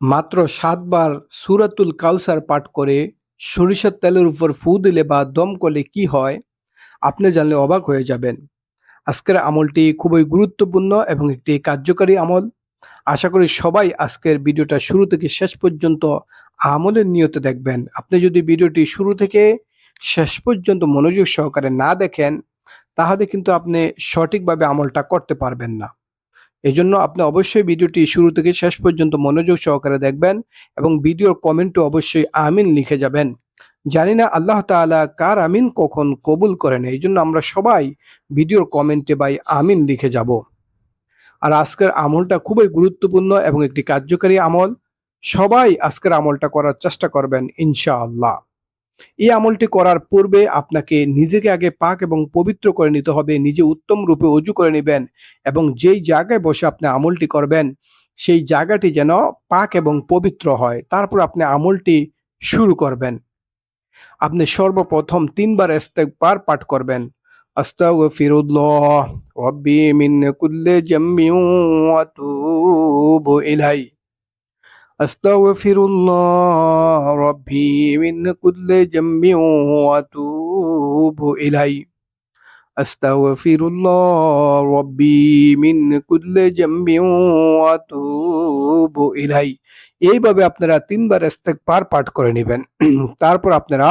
মাত্র সাতবার সুরাতুল কাউসার পাঠ করে সরিষার তেলের উপর ফু দিলে বা দম করলে কি হয়, আপনি জানলে অবাক হয়ে যাবেন। আজকের আমলটি খুবই গুরুত্বপূর্ণ এবং একটি কার্যকারী আমল। আশা করি সবাই আজকের ভিডিওটা শুরু থেকে শেষ পর্যন্ত আমলের নিয়তে দেখবেন। আপনি যদি ভিডিওটি শুরু থেকে শেষ পর্যন্ত মনোযোগ সহকারে না দেখেন, তাহলে কিন্তু আপনি সঠিকভাবে আমলটা করতে পারবেন না। এজন্য আপনি অবশ্যই ভিডিওটি শুরু থেকে শেষ পর্যন্ত মনোযোগ সহকারে দেখবেন এবং ভিডিওর কমেন্টে অবশ্যই আমিন লিখে যাবেন। জানি না আল্লাহ তাআলা কার আমিন কখন কবুল করেন এই জন্য আমরা সবাই ভিডিওর কমেন্টে বাই আমিন লিখে যাব। আর আজকের আমলটা খুবই গুরুত্বপূর্ণ এবং একটি কার্যকারী আমল। সবাই আজকের আমলটা করার চেষ্টা করবেন ইনশাআল্লাহ। এই আমলটি করার পূর্বে আপনাকে নিজেকে আগে পাক এবং পবিত্র করে নিতে হবে, নিজে উত্তম রূপে অজু করে নেবেন এবং যেই জায়গায় বসে আপনি আমলটি করবেন, সেই জায়গাটি যেন পাক এবং পবিত্র হয়। তারপর আপনি আমলটি শুরু করবেন। আপনি সর্বপ্রথম তিনবার ইস্তেগফার পাঠ করবেন। আস্তাগফিরুল্লাহ, রব্বি মিন কুল্লি জামবি ওয়া আতুবু ইলাই আস্তাগফিরুল্লাহ রব্বি মিন কুল্লি জামবি ওয়া আতুবু ইলাই আস্তাগফিরুল্লাহ রব্বি মিন কুল্লি জামবি ওয়া আতুবু ইলাই এইভাবে আপনারা তিনবার ইস্তেগফার পাঠ করে নেবেন। তারপর আপনারা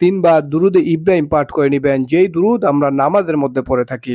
তিনবার দুরুদে ইব্রাহিম পাঠ করে নেবেন। যেই দুরুদ আমরা নামাজের মধ্যে পড়ে থাকি।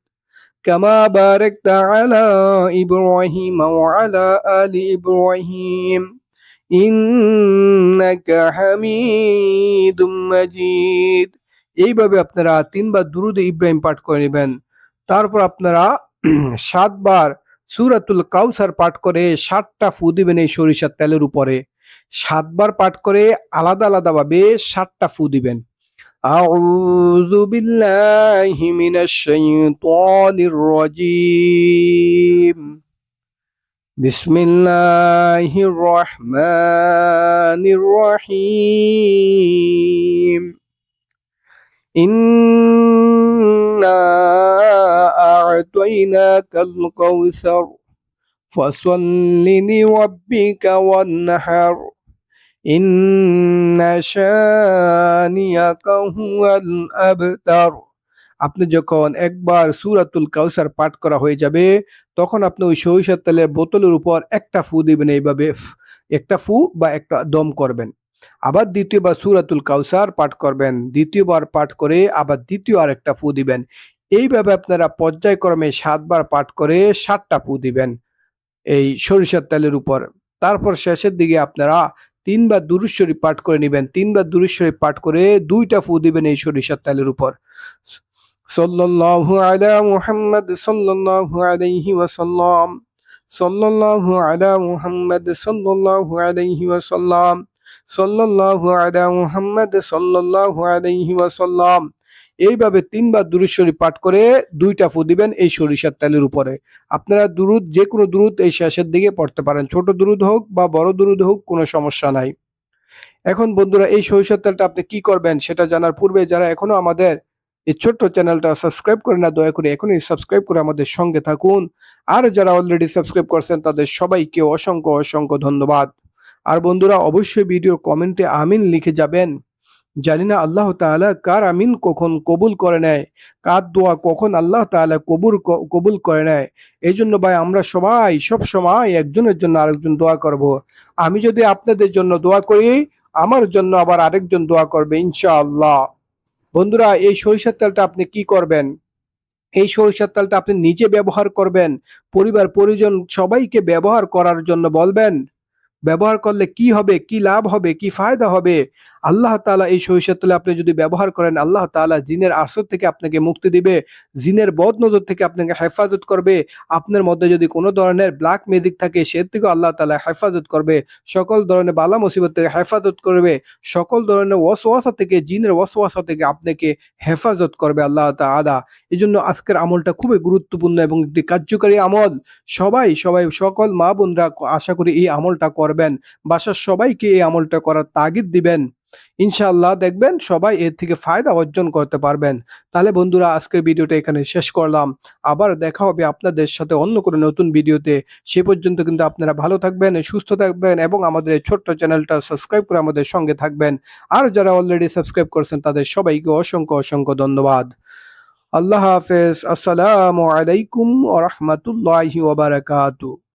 كما باركت على إبراهيم وعلى آل إبراهيم إنك حميد مجيد এইভাবে আপনারা তিনবার দুরুদ ইব্রাহিম পাঠ করে নেবেন তারপর আপনারা সাতবার সূরাতুল কাউসার পাঠ করে সাতটা ফু দিবেন এই সরিষার তেলের উপরে সাতবার পাঠ করে আলাদা আলাদা ভাবে সাতটা ফু দিবেন أعوذ بالله من الشيطان الرجيم. بسم الله الرحمن الرحيم. إنا أعطيناك الكوثر فصل لربك وانحر. আপনি যখন একবার সূরাতুল কাউসার পাঠ করা হয়ে যাবে, তখন আপনি ওই সরিষার তেলের বোতলের উপর একটা ফু দিবেন এইভাবে, একটা ফু বা একটা দম করবেন। আবার দ্বিতীয়বার সূরাতুল কাউসার পাঠ করবেন, দ্বিতীয়বার পাঠ করে আবার দ্বিতীয় আর একটা ফু দিবেন। এইভাবে আপনারা পর্যায়ক্রমে সাতবার পাঠ করে সাতটা ফু দিবেন এই সরিষার তেলের উপর। তারপর শেষের দিকে আপনারা তিনবার দুরুশ্বরী পাঠ করে নেবেন, তিনবার দুরুশ্বরী পাঠ করে দুইটা ফু দিবেন এই সরিষার তেলের উপর। সাল্লাল্লাহু আলা মুহাম্মদ সাল্লাল্লাহু আলাইহি ওয়াসাল্লাম, সাল্লাল্লাহু আলা মুহাম্মদ সাল্লাল্লাহু আলাইহি ওয়াসাল্লাম ওয়াসাল্লাম। এইভাবে তিনবার দুরুদ শরীফ পাঠ করে দুইটা ফু দিবেন এই সরিষার তেলের উপরে। আপনারা দুরুদ যে কোনো দুরুদ এই শেষের দিকে পড়তে পারেন। ছোট দুরুদ হোক বা বড় দুরুদ হোক, কোনো সমস্যা নাই। এখন বন্ধুরা, এই সরিষার তেলটা আপনি কি করবেন সেটা জানার পূর্বে যারা এখনও আমাদের এই ছোট্ট চ্যানেলটা সাবস্ক্রাইব করে না, দয়া করে এখনই সাবস্ক্রাইব করে আমাদের সঙ্গে থাকুন। আর যারা অলরেডি সাবস্ক্রাইব করছেন, তাদের সবাইকে অসংখ্য অসংখ্য ধন্যবাদ। আর বন্ধুরা, অবশ্যই ভিডিও কমেন্টে আমিন লিখে যাবেন। জানি না আল্লাহ তাআলা কার আমিন কখন কবুল করে নেয়, কার দোয়া কখন আল্লাহ তাআলা কবুল কবুল করে নেয়। এই জন্য ভাই আমরা সবাই, সব সময় একজনের জন্য আরেকজন দোয়া করব। আমি যদি আপনাদের জন্য দোয়া করি, আমার জন্য আবার আরেকজন দোয়া করবে, ইনশাআল্লাহ। বন্ধুরা, এই সরিষার তেলটা আপনি কি করবেন? এই সরিষার তেলটা আপনি নিজে ব্যবহার করবেন। পরিবার, পরিজন সবাইকে ব্যবহার করার জন্য বলবেন। ব্যবহার করলে কি হবে, কি লাভ হবে, কি ফায়দা হবে? আল্লাহ তাআলা এই সরিষার তেল আপনি যদি ব্যবহার করেন, আল্লাহ তাআলা জিনের আসর থেকে আপনাকে মুক্তি দিবে, জিনের বদ নজর থেকে আপনাকে হেফাজত করবে। আপনার মধ্যে যদি কোনো ধরনের ব্ল্যাক মেজিক থাকে সে থেকেও আল্লাহ তাআলা হেফাজত করবে। সকল ধরনের বালা মুসিবত থেকে হেফাজত করবে। সকল ধরনের ওয়াসওয়াসা থেকে, জিনের ওয়াসওয়াসা থেকে আপনাকে হেফাজত করবে আল্লাহ তাআলা। এই জন্য আজকের আমলটা খুবই গুরুত্বপূর্ণ এবং একটি কার্যকারী আমল। সবাই সবাই, সকল মা বোনরা আশা করি এই আমলটা করবেন। বাসার সবাইকে এই আমলটা করার তাগিদ দিবেন। ইনশাআল্লাহ দেখবেন সবাই এর থেকে ফায়দা অর্জন করতে পারবেন। তাহলে বন্ধুরা, আজকের ভিডিওটা এখানে শেষ করলাম। আবার দেখা হবে আপনাদের সাথে অন্য কোনো নতুন ভিডিওতে। সে পর্যন্ত কিন্তু আপনারা ভালো থাকবেন, সুস্থ থাকবেন এবং আমাদের এই ছোট্ট চ্যানেলটা সাবস্ক্রাইব করে আমাদের সঙ্গে থাকবেন। আর যারা অলরেডি সাবস্ক্রাইব করেছেন, তাদের সবাইকে অসংখ্য অসংখ্য ধন্যবাদ। আল্লাহ হাফেজ। আসসালামু আলাইকুম ওয়া রাহমাতুল্লাহি ওয়া বারাকাতুহু।